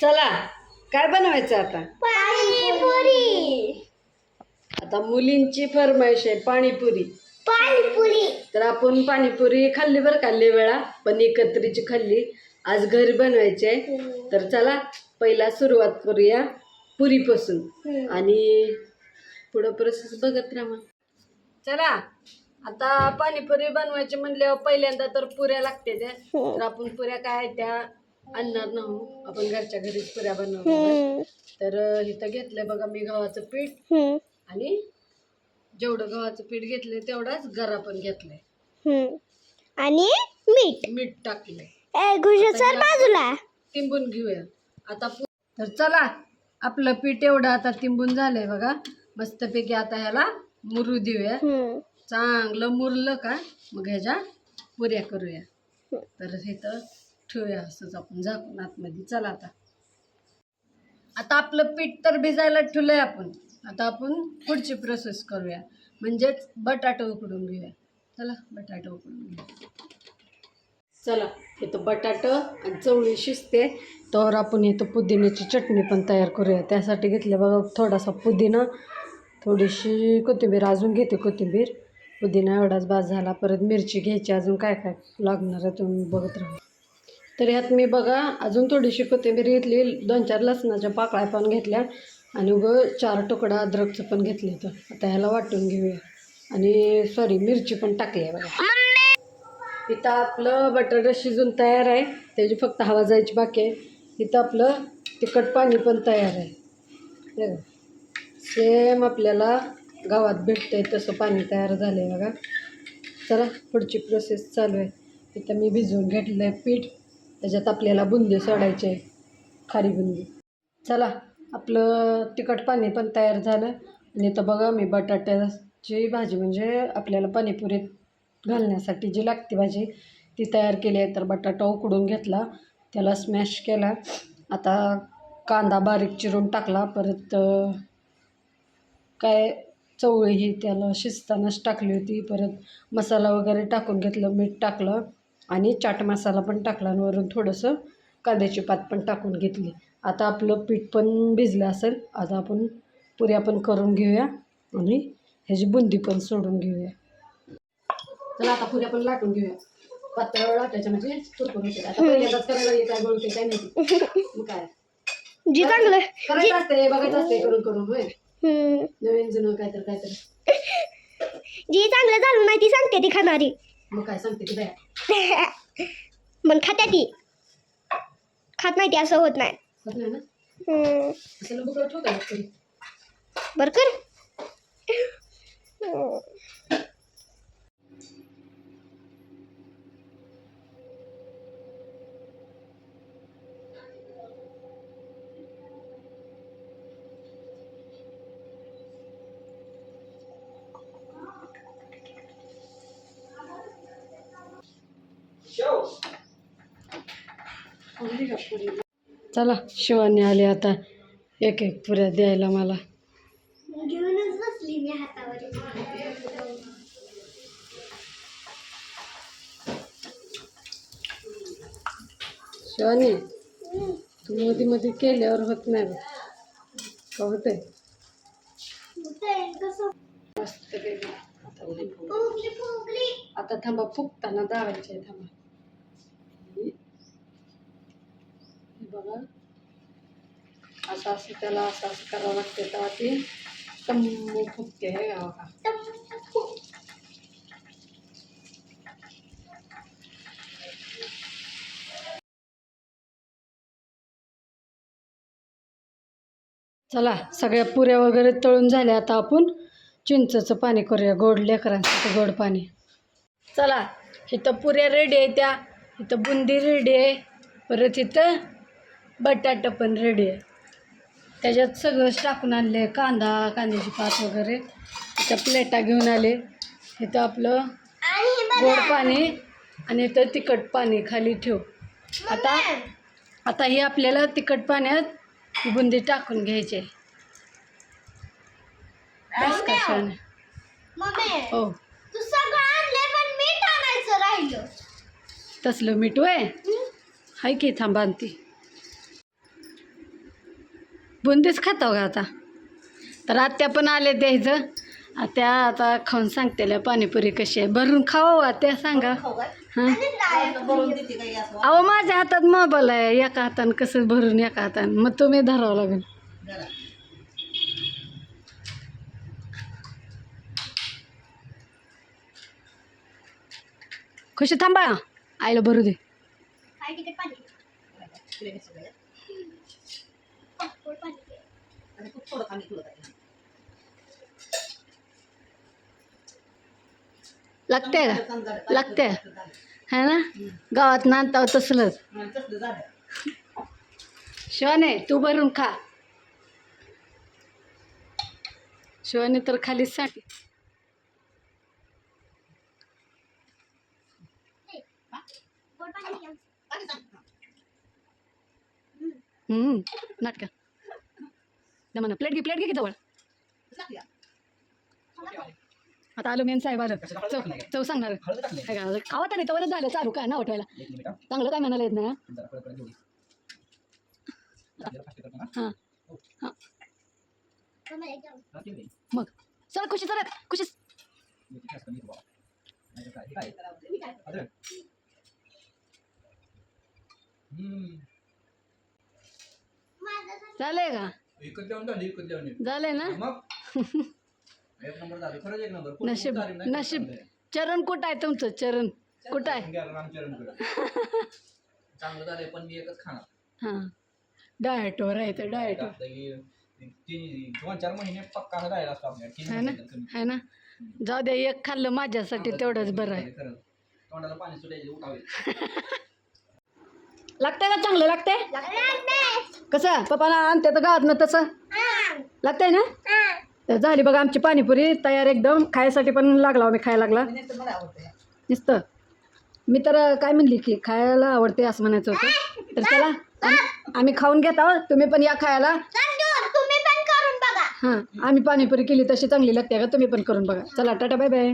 चला काय बनवायचं आता? पाणीपुरी. आता मुलींची फरमाईश आहे पाणीपुरी. पाणीपुरी. तर आपण पाणीपुरी खाल्ली बरं खाल्ली वेळा पण एकत्रीची खाल्ली. आज घरी बनवायची आहे. तर चला पहिला सुरुवात करूया पुरीपासून. आणि पुढं प्रोसेस बघत राहा. चला आता पाणीपुरी बनवायची म्हणल्यावर पहिल्यांदा तर पुऱ्या लागते त्या. तर आपण पुऱ्या काय त्या आणणार नाही आपण घरच्या घरीच पुऱ्या बनवणार. तर इथं घेतलंय बघा मी गव्हाचं पीठ. आणि जेवढं गव्हाचं पीठ घेतलंय तेवढाच गरा पण घेतलंय. आणि मीठ. मीठ टाकलंय. ए घुशे सर बाजूला. तिंबून घेऊया. आता पु- तर चला आपलं पीठ एवढं आता तिंबून झालंय बघा. मस्तपैकी आता ह्याला मुरू देऊया. चांगलं मुरलं का? मग ह्याच्या पुऱ्या करूया. तर इथं ठेवूया असंच आपण. झाकून आतमध्ये. चला आता. आता आपलं पीठ तर भिजायला ठेवलंय आपण. आता आपण पुढची प्रोसेस करूया. म्हणजेच बटाटे उकडून घेऊया. चला बटाटा उकडून घेऊया. चला इथं बटाटं आणि चवळी शिजते. तर आपण इथं पुदिन्याची चटणी पण तयार करूया. त्यासाठी घेतले बघा थोडासा पुदिना थोडीशी कोथिंबीर अजून घेते कोथिंबीर. पुदिना एवढाच भात झाला परत मिरची घ्यायची. अजून काय काय लागणार आहे तुम्ही बघत राहा. तर ह्यात मी बघा अजून थोडीशी कोथिंबीर घेतली दोन चार लसणाच्या पाकळ्या पण घेतल्या आणि उगं चार तुकडा अद्रकचं पण घेतलं तर आता ह्याला वाटून घेऊया. आणि सॉरी मिरची पण टाकली आहे बघा. इथं आपलं बटाटा शिजून तयार आहे. त्याची फक्त हवा जायची बाकी आहे. इथं आपलं तिखट पाणी पण तयार आहे. सेम आपल्याला गावात भेटतंय तसं पाणी तयार झालं आहे बघा. चला पुढची प्रोसेस चालू आहे. इथं मी भिजवून घेतलं आहे पीठ. त्याच्यात आपल्याला बुंदी सोडायचे आहे खारी बुंदी. चला आपलं तिखट पाणी पण तयार झालं. आणि तर बघा मी बटाट्याची भाजी म्हणजे आपल्याला पाणीपुरीत घालण्यासाठी जी लागते भाजी ती तयार केली आहे. तर बटाटा उकडून घेतला त्याला स्मॅश केला. आता कांदा बारीक चिरून टाकला. परत काय चवळी ही त्याला शिजतानाच टाकली होती. परत मसाला वगैरे टाकून घेतलं मीठ टाकलं. आणि चाट मसाला पण टाकला आणि वरून थोडंसं कांद्याची पात पण टाकून घेतली. आता आपलं पीठ पण भिजलं असेल आता आपण पुऱ्या पण करून घेऊया आणि ह्याची बुंदी पण सोडून घेऊया. चला आता पुऱ्या पण लाटून घेऊया. पातळ लाटायच्या म्हणजे कुरकुर होते आता पहिल्यांदाच करायला येत काय बोलते काय नाही मग काय? जी चांगलं करायचं असते बघायचं असते करून होय. नवीन जुनं जी चांगलं झालं नाही ती सांगते ती खाणारी. मग काय सांगते की बाया? पण खात्या ती. खात नाही ती असं होत नाही. होत नाही ना? हम्म. असं बुकलं ठेवता येत तरी बरं कर. हम्म. चला शिवानी आली आता. एक एक पुऱ्या द्यायला मला. घेऊनच बसली मी हातावर. शिवानी तू मध्ये मध्ये केल्यावर होत नाही. का कसं? मस्त. आता थांबा फुगताना दाबायचे आहे थांबा. बघा. असं असं त्याला असं असं करावं लागते तेव्हा ती तंबू फुटते हे बघा. चला सगळ्या पुऱ्या वगैरे तळून झाल्या. आता आपण चिंचचं पाणी करूया. गोड लेकरांसाठी गोड पाणी. चला इथं पुऱ्या रेडी आहे त्या. इथं बुंदी रेडी आहे. परत इथं बटाटा पण रेडी आहे. त्याच्यात सगळंच टाकून आणले कांदा कांद्याची पात वगैरे. इथं प्लेटा घेऊन आले. इथं आपलं गोड पाणी आणि इथं तिखट पाणी खाली ठेव. आता आता हे आपल्याला तिखट पाण्यात बुंदी टाकून घ्यायचे. हो. तसलं मीठ आहे हाय की थांबा आणते बुंदीच खातो का आता? तर आत्या पण आले द्यायचं आत्या आता खाऊन सांगतेल्या पाणीपुरी कशी आहे. भरून खाऊ आत्या सांगा. हां. अहो माझ्या हातात मोबाईल आहे. एका हातानं कसं भरून एका हातानं. मग तुम्ही धरावं लागेल. खुशी थांबा. आईला भरू दे काय तिकीट पाणी पोट पाणी लागते का? लागते है ना? गावात नांदता तसलंच. शिवाने तू भरून खा. शिवाने तर खालीच साठी. नाटक. नाटक म्हणा प्लेट घे प्लेट घे की जवळ. आता आलो मेन साहेब आलं. चव चव सांगणार. खावा तरी तवरच झालं चालू काय ना उठवायला चांगलं काय म्हणायला येत नाही हां? हां. मग. चल खुशी चला. खुशी. माझं झालंय का? विकत झालं झालंय ना? मग? एक नंबर झालं. खरंच एक नंबर. कोणी नशीब तारीफ नाही नशीब. करत. चरण कुठं आहे तुमचं? चरण कुठं आहे? गेलं रामचरणकडे चांगलं झालंय पण मी एकच खाणार. हां. डायटवर आहे तर डायट. आता हे तीन दोन चार महिने पक्का राहिला असतो आपल्या तीन है ना? महिन्यात कमी. है ना? जाऊ दे एक खाल्लं माझ्यासाठी तेवढंच बरं आहे. खरंच. तोंडाला पाणी सुटायचे उठावे. लागतंय का? चांगलं लागतंय? लागते. कसं? पप्पाला आणते तर गावात ना तसं. हा. लागतंय ना? हा. तर झाली बघा आमची पाणीपुरी तयार एकदम. खायसाठी पण लागला मी खायला लागला. नुसतं मी तर काय म्हणली की खायला आवडते असं म्हणायचं होतं. तर चला आम- आम्ही खाऊन घेत आहोत. तुम्ही पण या खायला. चांगलं. तुम्ही पण करून बघा. हां आम्ही पाणीपुरी केली तशी चांगली लागते का? तुम्ही पण करून बघा. चला टाटा बाय बाय.